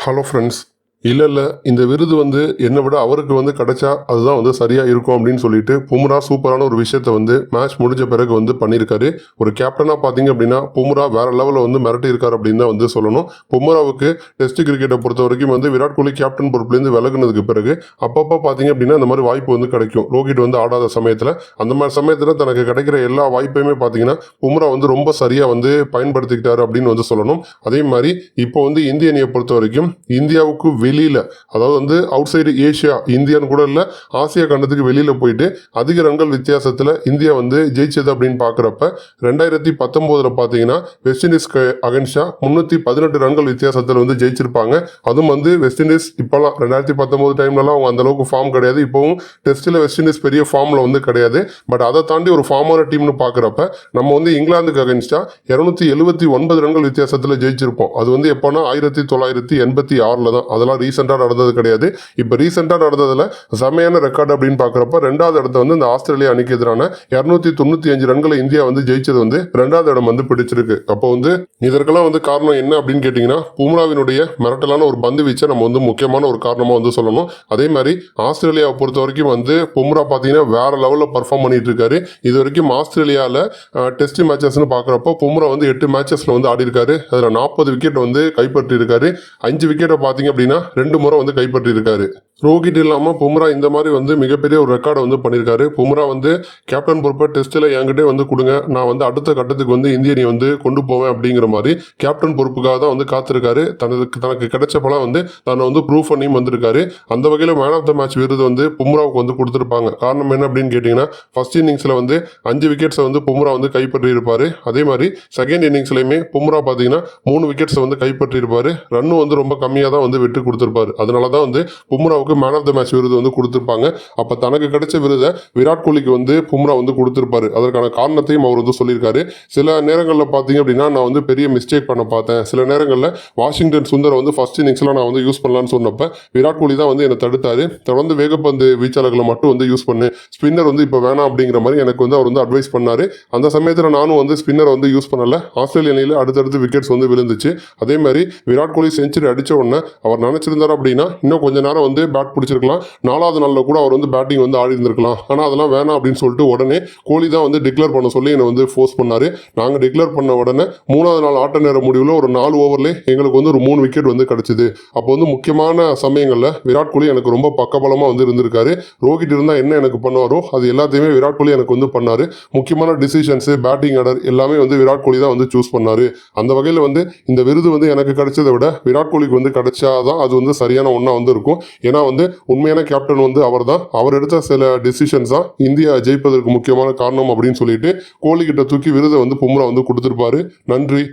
Hello friends இல்லை இல்லை. இந்த விருது வந்து என்னை விட அவருக்கு வந்து கிடைச்சா அதுதான் வந்து சரியாக இருக்கும் அப்படின்னு சொல்லிட்டு பும்ரா சூப்பரான ஒரு விஷயத்த வந்து மேட்ச் முடிஞ்ச பிறகு வந்து பண்ணியிருக்காரு. ஒரு கேப்டனாக பார்த்தீங்க அப்படின்னா பும்ரா வேற லெவலில் வந்து மிரட்டி இருக்காரு அப்படின்னு தான் வந்து சொல்லணும். பும்ராவுக்கு டெஸ்ட் கிரிக்கெட்டை பொறுத்த வரைக்கும் வந்து விராட் கோலி கேப்டன் பொறுப்புலேருந்து விலகுனதுக்கு பிறகு அப்பப்போ பார்த்தீங்க அப்படின்னா இந்த மாதிரி வாய்ப்பு வந்து கிடைக்கும். ரோஹித் வந்து ஆடாத சமயத்தில். அந்த மாதிரி சமயத்தில் தனக்கு கிடைக்கிற எல்லா வாய்ப்பையுமே பார்த்தீங்கன்னா பும்ரா வந்து ரொம்ப சரியாக வந்து பயன்படுத்திக்கிட்டாரு அப்படின்னு வந்து சொல்லணும். அதே மாதிரி இப்போ வந்து இந்திய அணியை பொறுத்த வரைக்கும் இந்தியாவுக்கு வெளியில் அதாவது வந்து அவுட் சைடு ஏஷியா இந்தியான்னு கூட இல்லை ஆசியா கண்டத்துக்கு வெளியில் போயிட்டு அதிக ரன்கள் வித்தியாசத்தில் இந்தியா வந்து ஜெயிச்சது அப்படின்னு பார்க்குறப்ப ரெண்டாயிரத்தி பத்தொம்போதில் பார்த்தீங்கன்னா வெஸ்ட் இண்டீஸ்க்கு அகன்ஸ்டா முந்நூற்றி பதினெட்டு ரன்கள் வித்தியாசத்தில் வந்து ஜெயிச்சிருப்பாங்க. அதுவும் வந்து வெஸ்ட் இண்டீஸ் இப்போலாம் ரெண்டாயிரத்தி பத்தொம்போது டைம்லலாம் அவங்க அந்தளவுக்கு ஃபார்ம் கிடையாது. இப்போவும் டெஸ்ட்டில் வெஸ்ட் இண்டீஸ் பெரிய ஃபார்மில் வந்து கிடையாது. பட் அதை தாண்டி ஒரு ஃபார்மான டீம்னு பார்க்குறப்ப நம்ம வந்து இங்கிலாந்துக்கு அகன்ஸ்டா இரநூத்தி எழுபத்தி ஒன்பது ரன்கள் வித்தியாசத்தில் ஜெயிச்சிருப்போம். அது வந்து எப்போனா ஆயிரத்தி தொள்ளாயிரத்தி எண்பத்தி ஆறில் தான். அதெல்லாம் ரீசெண்டாக நடந்தது கிடையாது. இப்போ ரீசெண்டாக நடந்ததில் செமையான ரெக்கார்டு அப்படின்னு பார்க்குறப்ப ரெண்டாவது இடத்த வந்து இந்த ஆஸ்திரேலியா அணிக்கு எதிரான இரநூத்தி தொண்ணூற்றி அஞ்சு ரன்களை இந்தியா வந்து ஜெயிச்சது வந்து ரெண்டாவது இடம் வந்து பிடிச்சிருக்கு. அப்போ வந்து இதற்கெல்லாம் வந்து காரணம் என்ன அப்படின்னு கேட்டிங்கன்னா பூம்ராவினுடைய மிரட்டலான ஒரு பந்து வீச்சை நம்ம வந்து முக்கியமான ஒரு காரணமாக வந்து சொல்லணும். அதே மாதிரி ஆஸ்திரேலியாவை பொறுத்த வரைக்கும் வந்து பும்ரா பார்த்தீங்கன்னா வேற லெவலில் பர்ஃபார்ம் பண்ணிட்டு இருக்காரு. இது வரைக்கும் ஆஸ்திரேலியாவில் டெஸ்ட் மேட்சஸ்னு பார்க்குறப்போ பும்ரா வந்து எட்டு மேட்சஸில் வந்து ஆடி இருக்காரு அதில் நாற்பது விக்கெட் வந்து கைப்பற்றி இருக்காரு அஞ்சு விக்கெட்டை பார்த்தீங்க அப்படின்னா ரெண்டு முறை வந்து கைப்பற்றி இருக்காரு ரோஹித் இல்லாமல் பும்ரா இந்த மாதிரி வந்து மிகப்பெரிய ஒரு ரெக்கார்டை வந்து பண்ணியிருக்காரு பும்ரா வந்து கேப்டன் பொறுப்பை டெஸ்ட்டில் என்கிட்டே வந்து கொடுங்க. நான் வந்து அடுத்த கட்டத்துக்கு வந்து இந்தியனை வந்து கொண்டு போவேன் அப்படிங்கிற மாதிரி கேப்டன் பொறுப்புக்காக தான் வந்து காத்திருக்காரு. தனக்கு தனக்கு கிடைச்சப்பெல்லாம் வந்து தன்னை வந்து ப்ரூவ் பண்ணியும் வந்திருக்காரு. அந்த வகையில் மேன் ஆஃப் த மேட்ச் விருது வந்து பும்ராவுக்கு வந்து கொடுத்துருப்பாங்க. காரணம் என்ன அப்படின்னு கேட்டிங்கன்னா ஃபர்ஸ்ட் இன்னிங்ஸில் வந்து அஞ்சு விக்கெட்ஸை வந்து பும்ரா வந்து கைப்பற்றியிருப்பார். அதே மாதிரி செகண்ட் இன்னிங்ஸ்லையுமே பும்ரா பார்த்தீங்கன்னா மூணு விக்கெட்ஸை வந்து கைப்பற்றியிருப்பார். ரன்னும் வந்து ரொம்ப கம்மியாக தான் வந்து விட்டு கொடுத்துருப்பாரு. அதனால தான் வந்து பும்ராவுக்கு மேன் ஆஃப் த மேட்ச் விருது வந்து கொடுத்துருப்பாங்க. அப்போ தனக்கு கிடைச்ச விருதை விராட் கோலிக்கு வந்து பும்ரா வந்து கொடுத்துருப்பாரு. அதற்கான காரணத்தையும் அவர் வந்து சொல்லியிருக்காரு. சில நேரங்களில் பார்த்தீங்க அப்படின்னா நான் வந்து பெரிய மிஸ்டேக் பண்ண பார்த்தேன். சில நேரங்களில் வாஷிங்டன் சுந்தரை வந்து ஃபர்ஸ்ட் இன்னிங்ஸில் நான் வந்து யூஸ் பண்ணலான்னு சொன்னப்போ விராட் கோலி தான் வந்து என்னை தடுத்தாரு. தொடர்ந்து வேகப்பந்து வீச்சாளர்களை மட்டும் வந்து யூஸ் பண்ணு. ஸ்பின்னர் வந்து இப்போ வேணாம் அப்படிங்கிற மாதிரி எனக்கு வந்து அவர் வந்து அட்வைஸ் பண்ணார். அந்த சமயத்தில் நானும் வந்து ஸ்பின்னர் வந்து யூஸ் பண்ணல. ஆஸ்திரேலிய அணியில் அடுத்தடுத்து விக்கெட்ஸ் வந்து விழுந்துச்சு. அதே மாதிரி விராட் கோலி செஞ்சுரி அடித்த உடனே அவர் நினச்சிருந்தார் அப்படின்னா இன்னும் கொஞ்ச நேரம் வந்து பேட் பிடிச்சிருக்கலாம். நாலாவது நாளில் கூட அவர் வந்து பேட்டிங் வந்து ஆடி இருந்திருக்கலாம். ஆனால் அதெல்லாம் வேணாம் அப்படின்னு சொல்லிட்டு உடனே கோலி தான் வந்து டிக்ளேர் பண்ண சொல்லி என்னை வந்து ஃபோர்ஸ் பண்ணாரு. நாங்கள் டிக்ளேர் பண்ண உடனே மூணாவது நாள் ஆட்ட நேர முடிவில் ஒரு நாலு ஓவர்லேயே எங்களுக்கு வந்து ஒரு மூணு விக்கெட் வந்து கிடச்சிது. அப்போ வந்து முக்கியமான சமயங்களில் விராட் கோலி எனக்கு ரொம்ப பக்கபலமாக வந்து இருந்திருக்காரு. ரோஹித் இருந்தால் என்ன எனக்கு பண்ணுவாரோ அது எல்லாத்தையுமே விராட் கோலி எனக்கு வந்து பண்ணார். முக்கியமான டிசிஷன்ஸு பேட்டிங் ஆர்டர் எல்லாமே வந்து விராட் கோலி தான் வந்து சூஸ் பண்ணார். அந்த வகையில் வந்து இந்த விருது வந்து எனக்கு கிடைச்சதை விட விராட் கோலிக்கு வந்து கிடைச்சா தான் அது வந்து சரியான ஒன்றா வந்து இருக்கும். ஏன்னா வந்து உண்மையான கேப்டன் வந்து அவர் தான் அவர் எடுத்த சில டிசிஷன்ஸ் தான் இந்தியா ஜெயிப்பதற்கு முக்கியமான காரணம் அப்படின்னு சொல்லிட்டு கோலி கிட்ட தூக்கி விருதை வந்து பும்ரா வந்து கொடுத்துருப்பாரு. நன்றி.